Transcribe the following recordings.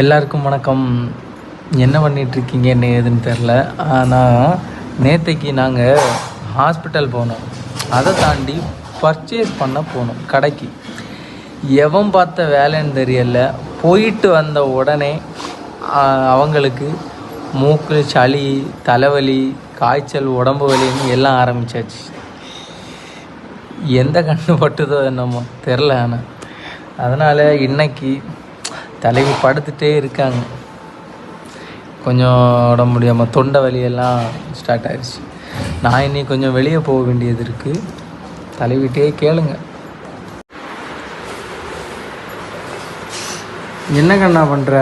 எல்லாருக்கும் வணக்கம். என்ன பண்ணிட்டு என்ன ஏதுன்னு தெரில ஆனால் நேற்றைக்கு நாங்கள் ஹாஸ்பிட்டல் போனோம். அதை தாண்டி பர்ச்சேஸ் பண்ண போனோம் கடைக்கு. எவன் பார்த்த வேலைன்னு தெரியல. போயிட்டு வந்த உடனே அவங்களுக்கு மூக்கு சளி தலைவலி காய்ச்சல் உடம்பு வலின்னு எல்லாம் ஆரம்பிச்சாச்சு. எந்த கண்ணு பட்டுதோ என்னமோ தெரில ஆனால் அதனால் இன்னைக்கு தலைவி படுத்துட்டே இருக்காங்க. கொஞ்சம் உடம்பு முடியாமல் தொண்டை வலியெல்லாம் ஸ்டார்ட் ஆயிடுச்சு நான் இன்னைக்கு கொஞ்சம் வெளியே போக வேண்டியது இருக்குது தலைவிட்டே கேளுங்க. என்ன கண்ணா பண்ணுற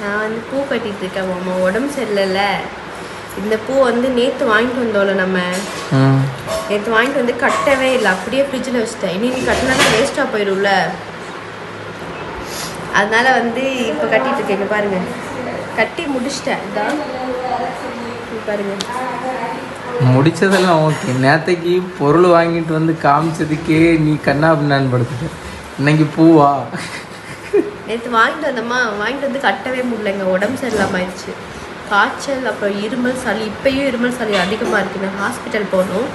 நான் வந்து பூ கட்டிட்டு இருக்கேன் மாமா. உடம்பு சரியில்லைல்ல. இந்த பூ வந்து நேற்று வாங்கிட்டு வந்தோம்ல நம்ம. நேற்று வாங்கிட்டு வந்து கட்டவே இல்லை. அப்படியே ஃப்ரிட்ஜில் வச்சுட்டேன். இனி நீ கட்டினா வேஸ்ட்டாக போயிடும்ல. அதனால வந்து இப்போ கட்டிட்டு இருக்கேன். இங்க பாருங்க. கட்டி முடிச்சிட்டேன். இதான் இங்க பாருங்க. முடிச்சதெல்லாம் ஓகே. நேத்தைக்கு பொருள் வாங்கிட்டு வந்து காமிச்சதுக்கே நீ கண்ணா பின்னான்னு படுத்துட்ட. இன்னைக்கு பூவா? நேற்று வாங்கிட்டு வந்தோமா வாங்கிட்டு வந்து கட்டவே முடியலங்க உடம்பு சரியில்லாமல் ஆயிடுச்சு. காய்ச்சல் அப்புறம் இருமல் சளி. இப்பயும் இருமல் சளி அதிகமாக இருக்கு. நான் ஹாஸ்பிட்டல் போகணும்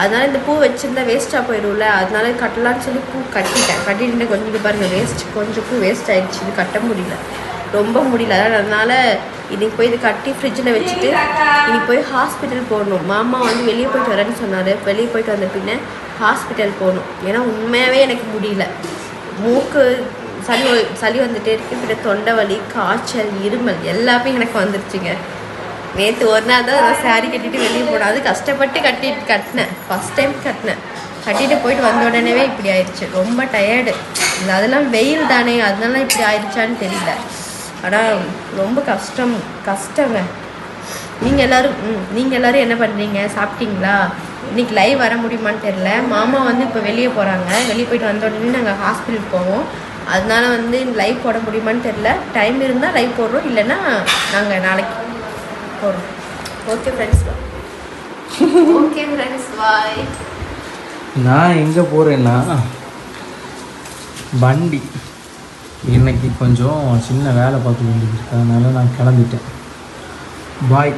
அதனால இந்த பூ வச்சிருந்தா வேஸ்ட்டாக போயிடும்ல அதனால கட்டலான்னு சொல்லி பூ கட்டிட்டேன். கட்டிட்டு கொஞ்சம் பாருங்கள் பாருங்க வேஸ்ட் கொஞ்சம் பூ வேஸ்ட் ஆயிடுச்சு. இது கட்ட முடியல. ரொம்ப முடியல. அதனால் அதனால இன்னைக்கு போய் இது கட்டி ஃப்ரிட்ஜில் வச்சுட்டு இன்னைக்கு போய் ஹாஸ்பிட்டல் போகணும். மாமா வந்து வெளியே போயிட்டு வரேன்னு சொன்னார். வெளியே போயிட்டு வந்த பின்னே ஹாஸ்பிட்டல் போகணும். ஏன்னா உண்மையாகவே எனக்கு முடியல. மூக்கு சளி சளி வந்துகிட்டே இருக்கு. பின்ன தொண்டை வலி காய்ச்சல் இருமல் எல்லாமே எனக்கு வந்துருச்சுங்க. நேற்று ஒரு நாள் தான் நான் கட்டிட்டு வெளியே போனோம். அது கஷ்டப்பட்டு கட்டிட்டு கட்டினேன். ஃபஸ்ட் டைம் கட்டினேன். கட்டிட்டு போயிட்டு வந்த உடனேவே இப்படி ஆயிடுச்சு. ரொம்ப டயர்டு அதெல்லாம் வெயில் தானே. அதனால இப்படி ஆயிடுச்சான்னு தெரியல. ஆனால் ரொம்ப கஷ்டம். கஷ்டங்க நீங்கள் எல்லோரும் ம் நீங்கள் எல்லோரும் என்ன பண்ணுறீங்க சாப்பிட்டீங்களா? இன்னைக்கு லைவ் வர முடியுமான்னு தெரில மாமா வந்து இப்போ வெளியே போகிறாங்க வெளியே போயிட்டு வந்த உடனே நாங்கள் ஹாஸ்பிட்டல் போவோம். அதனால வந்து லைவ் போட முடியுமான்னு தெரில டைம் இருந்தால் லைவ் போடுறோம். இல்லைன்னா நாங்கள் நாளைக்கு போகிறோம் okay friends okay friends bye நான் எங்கே போகிறேன்னா வண்டி. இன்னைக்கு கொஞ்சம் சின்ன வேலை பார்க்க வேண்டியது அதனால நான் கிளம்பிட்டேன். பாய்